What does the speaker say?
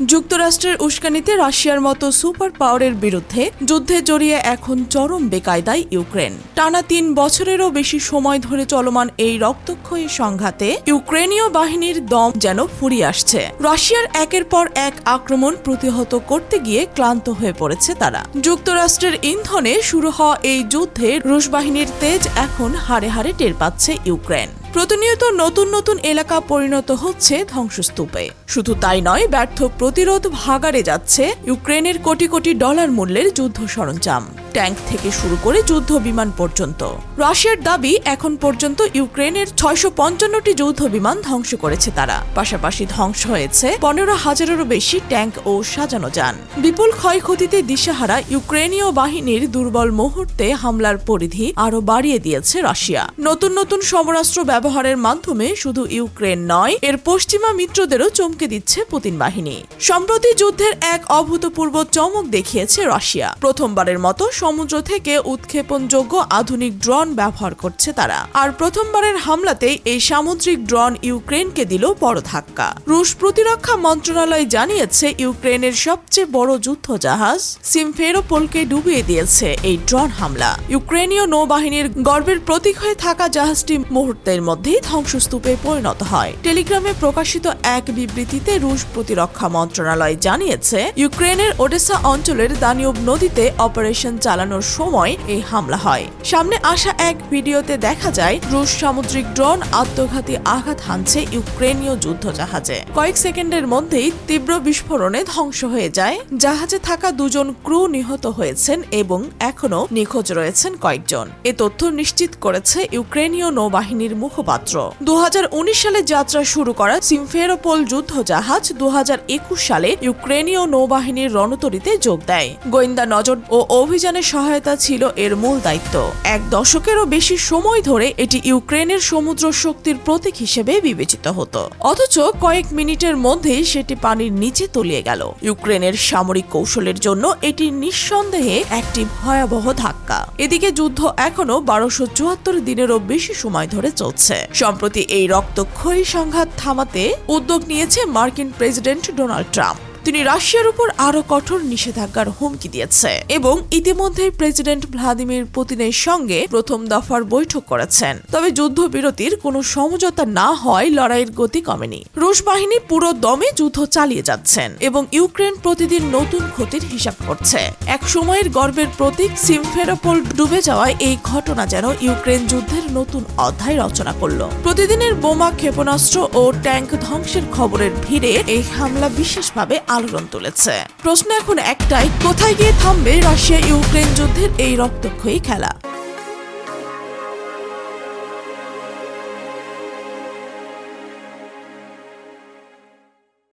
যুক্তরাষ্ট্রের উস্কানিতে রাশিয়ার মতো সুপার পাওয়ারের বিরুদ্ধে যুদ্ধে জড়িয়ে এখন চরম বেকায়দায় ইউক্রেন। টানা তিন বছরেরও বেশি সময় ধরে চলমান এই রক্তক্ষয়ী সংঘাতে ইউক্রেনীয় বাহিনীর দম যেন ফুরিয়ে আসছে। রাশিয়ার একের পর এক আক্রমণ প্রতিহত করতে গিয়ে ক্লান্ত হয়ে পড়েছে তারা। যুক্তরাষ্ট্রের ইন্ধনে শুরু হওয়া এই যুদ্ধে রুশ বাহিনীর তেজ এখন হারে হারে টের পাচ্ছে ইউক্রেন। প্রতিনিয়ত নতুন নতুন এলাকা পরিণত হচ্ছে ধ্বংসস্তূপে। শুধু তাই নয়, ব্যর্থ প্রতিরোধ ভাগাড়ে যাচ্ছে ইউক্রেনের কোটি কোটি ডলার মূল্যের যুদ্ধ সরঞ্জাম। ট্যাঙ্ক থেকে শুরু করে যুদ্ধ বিমান পর্যন্ত। রাশিয়ার দাবি, এখন পর্যন্ত ইউক্রেনের ছয়শো পঞ্চান্নটি যুদ্ধ বিমান ধ্বংস করেছে তারা। পাশাপাশি ধ্বংস হয়েছে পনেরো হাজারেরও বেশি ট্যাঙ্ক ও সাজানো যান। বিপুল ক্ষয়ক্ষতিতে দিশাহারা ইউক্রেনীয় বাহিনীর দুর্বল মুহূর্তে হামলার পরিধি আরও বাড়িয়ে দিয়েছে রাশিয়া। নতুন নতুন সমরাস্ত্র ব্যবহারের মাধ্যমে শুধু ইউক্রেন নয়, এর পশ্চিমা মিত্রদেরও চমকে দিচ্ছে পুতিন বাহিনী। সম্প্রতি যুদ্ধের এক অভূতপূর্ব চমক দেখিয়েছে রাশিয়া। প্রথমবারের মতো সমুদ্র থেকে উৎক্ষেপণযোগ্য আধুনিক ড্রোন ব্যবহার করছে তারা। আর প্রথমবারের হামলাতেই এই সামুদ্রিক ড্রোন ইউক্রেনকে দিল বড় ধাক্কা। রুশ প্রতিরক্ষা মন্ত্রণালয় জানিয়েছে, ইউক্রেনের সবচেয়ে বড় যুদ্ধ জাহাজ সিমফেরোপোলকে ডুবিয়ে দিয়েছে এই ড্রোন হামলা। ইউক্রেনীয় নৌবাহিনীর গর্বের প্রতীক হয়ে থাকা জাহাজটি মুহূর্তের মধ্যেই ধ্বংসস্তূপে পরিণত হয়। টেলিগ্রামে প্রকাশিত এক বিবৃতিতে রুশ প্রতিরক্ষা মন্ত্রণালয় জানিয়েছে, ইউক্রেনের ওডেসা অঞ্চলের দানিউব নদীতে অপারেশন চালানোর সময় এই হামলা হয়। সামনে আসা এক ভিডিওতে দেখা যায়, রুশ সামুদ্রিক ড্রোন আত্মঘাতী আঘাত হানছে ইউক্রেনীয় যুদ্ধ জাহাজে কয়েক সেকেন্ডের মধ্যেই তীব্র বিস্ফোরণে ধ্বংস হয়ে যায়। জাহাজে থাকা দুজন ক্রু নিহত হয়েছেন এবং এখনও নিখোঁজ রয়েছেন কয়েকজন। এ তথ্য নিশ্চিত করেছে ইউক্রেনীয় নৌবাহিনীর মুখপাত্র। দু হাজার উনিশ সালে যাত্রা শুরু করা সিমফেরোপোল যুদ্ধ জাহাজ দু হাজার একুশ সালে ইউক্রেনীয় নৌবাহিনীর রণতরীতে যোগ দেয়। গোয়েন্দা নজর ও অভিযানের সহায়তা ছিল এর মূল দায়িত্ব। এক দশকেরও বেশি সময় ধরে এটি ইউক্রেনের সমুদ্র শক্তির প্রতীক হিসেবে বিবেচিত হতো। অথচ কয়েক মিনিটের মধ্যেই সেটি পানির নিচে তলিয়ে গেল। ইউক্রেনের সামরিক কৌশলের জন্য এটি নিঃসন্দেহে একটি ভয়াবহ ধাক্কা। এদিকে যুদ্ধ এখনও বারোশো চুয়াত্তর দিনেরও বেশি সময় ধরে চলছে। সম্প্রতি এই রক্তক্ষয়ী সংঘাত থামাতে উদ্যোগ নিয়েছে মার্কিন প্রেসিডেন্ট ডোনাল্ড ট্রাম্প। তিনি রাশিয়ার উপর আরও কঠোর নিষেধাজ্ঞার হুমকি দিয়েছে এবং ইতিমধ্যে প্রেসিডেন্ট ভ্লাদিমির পুতিনের সঙ্গে প্রথম দফার বৈঠক করেছেন। তবে যুদ্ধবিরতির কোনো সমঝোতা না হয় লড়াইয়ের গতি কমেনি। রুশ বাহিনী পুরো দমে যুদ্ধ চালিয়ে যাচ্ছেন এবং ইউক্রেন প্রতিদিন নতুন ক্ষতির হিসাব করছে। এক সময়ের গর্বের প্রতীক সিমফেরোপোল ডুবে যাওয়ায় এই ঘটনা যেন ইউক্রেন যুদ্ধের নতুন অধ্যায় রচনা করল। প্রতিদিনের বোমা ক্ষেপণাস্ত্র ও ট্যাঙ্ক ধ্বংসের খবরের ভিড়ে এই হামলা বিশেষভাবে আলোড়ন তুলেছে। প্রশ্ন এখন একটাই কোথায় গিয়ে থামবে রাশিয়া ইউক্রেন যুদ্ধের এই রক্তক্ষয়ী খেলা?